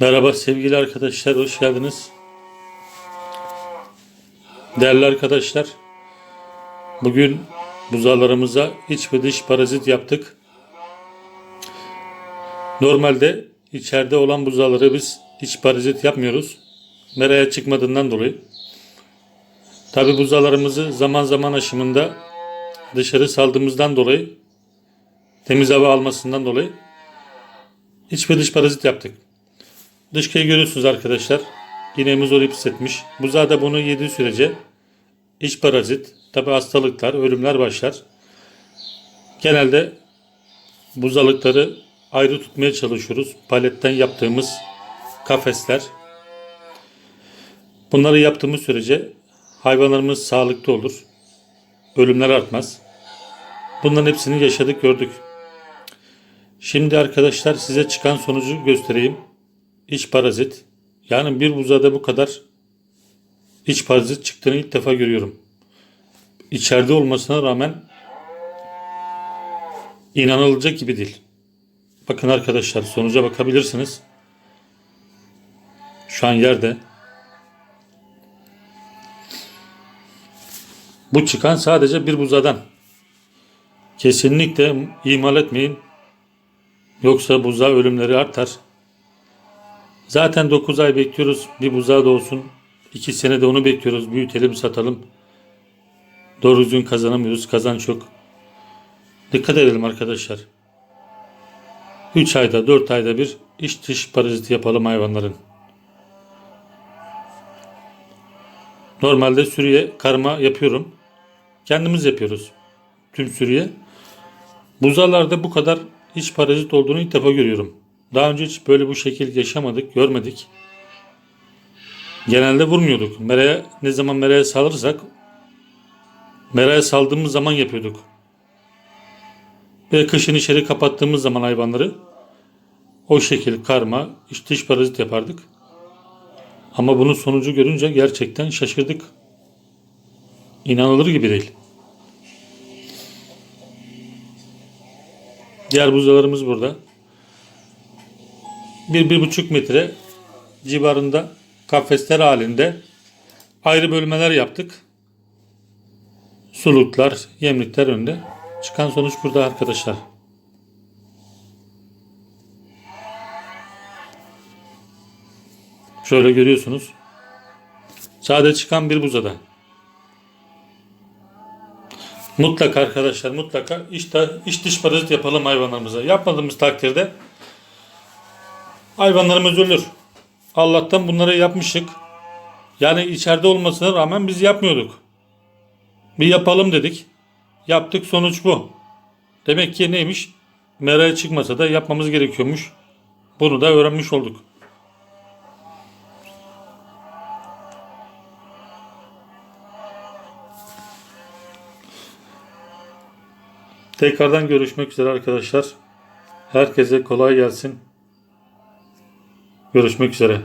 Merhaba sevgili arkadaşlar, hoş geldiniz. Değerli arkadaşlar, bugün buzağlarımıza iç ve dış parazit yaptık. Normalde içeride olan buzağları biz iç parazit yapmıyoruz. Meraya çıkmadığından dolayı. Tabi buzağlarımızı zaman zaman aşımında dışarı saldığımızdan dolayı temiz hava almasından dolayı iç ve dış parazit yaptık. Dışkıyı görüyorsunuz arkadaşlar. İğnemiz orayı pis etmiş. Buzağı da bunu yediği sürece iç parazit, tabi hastalıklar, ölümler başlar. Genelde buzalıkları ayrı tutmaya çalışıyoruz. Paletten yaptığımız kafesler. Bunları yaptığımız sürece hayvanlarımız sağlıklı olur. Ölümler artmaz. Bunların hepsini yaşadık gördük. Şimdi arkadaşlar size çıkan sonucu göstereyim. İç parazit. Yani bir buzada bu kadar iç parazit çıktığını ilk defa görüyorum. İçeride olmasına rağmen inanılacak gibi değil. Bakın arkadaşlar sonuca bakabilirsiniz. Şu an yerde. Bu çıkan sadece bir buzadan. Kesinlikle ihmal etmeyin. Yoksa buzağı ölümleri artar. Zaten 9 ay bekliyoruz bir buzağı da olsun. 2 senede onu bekliyoruz. Büyütelim satalım. Doğru düzgün kazanamıyoruz. Kazan çok. Dikkat edelim arkadaşlar. 3 ayda 4 ayda bir iç dış paraziti yapalım hayvanların. Normalde sürüye karma yapıyorum. Kendimiz yapıyoruz. Tüm sürüye. Buzalarda bu kadar iç parazit olduğunu ilk defa görüyorum. Daha önce hiç böyle bu şekil yaşamadık, görmedik. Genelde vurmuyorduk. Meraya ne zaman meraya salırsak meraya saldığımız zaman yapıyorduk. Ve kışın içeri kapattığımız zaman hayvanları o şekil karma, iç dış parazit yapardık. Ama bunun sonucu görünce gerçekten şaşırdık. İnanılır gibi değil. Diğer buzalarımız burada. Bir, bir buçuk metre civarında kafesler halinde ayrı bölmeler yaptık. Suluklar, yemlikler önde. Çıkan sonuç burada arkadaşlar. Şöyle görüyorsunuz. Sade çıkan bir buzada. Mutlaka arkadaşlar mutlaka iç, iç dış parazit yapalım hayvanlarımıza. Yapmadığımız takdirde hayvanlarımız ölür. Allah'tan bunları yapmışık. Yani içeride olmasına rağmen biz yapmıyorduk. Bir yapalım dedik. Yaptık sonuç bu. Demek ki neymiş? Meraya çıkmasa da yapmamız gerekiyormuş. Bunu da öğrenmiş olduk. Tekrardan görüşmek üzere arkadaşlar. Herkese kolay gelsin. Görüşmek üzere.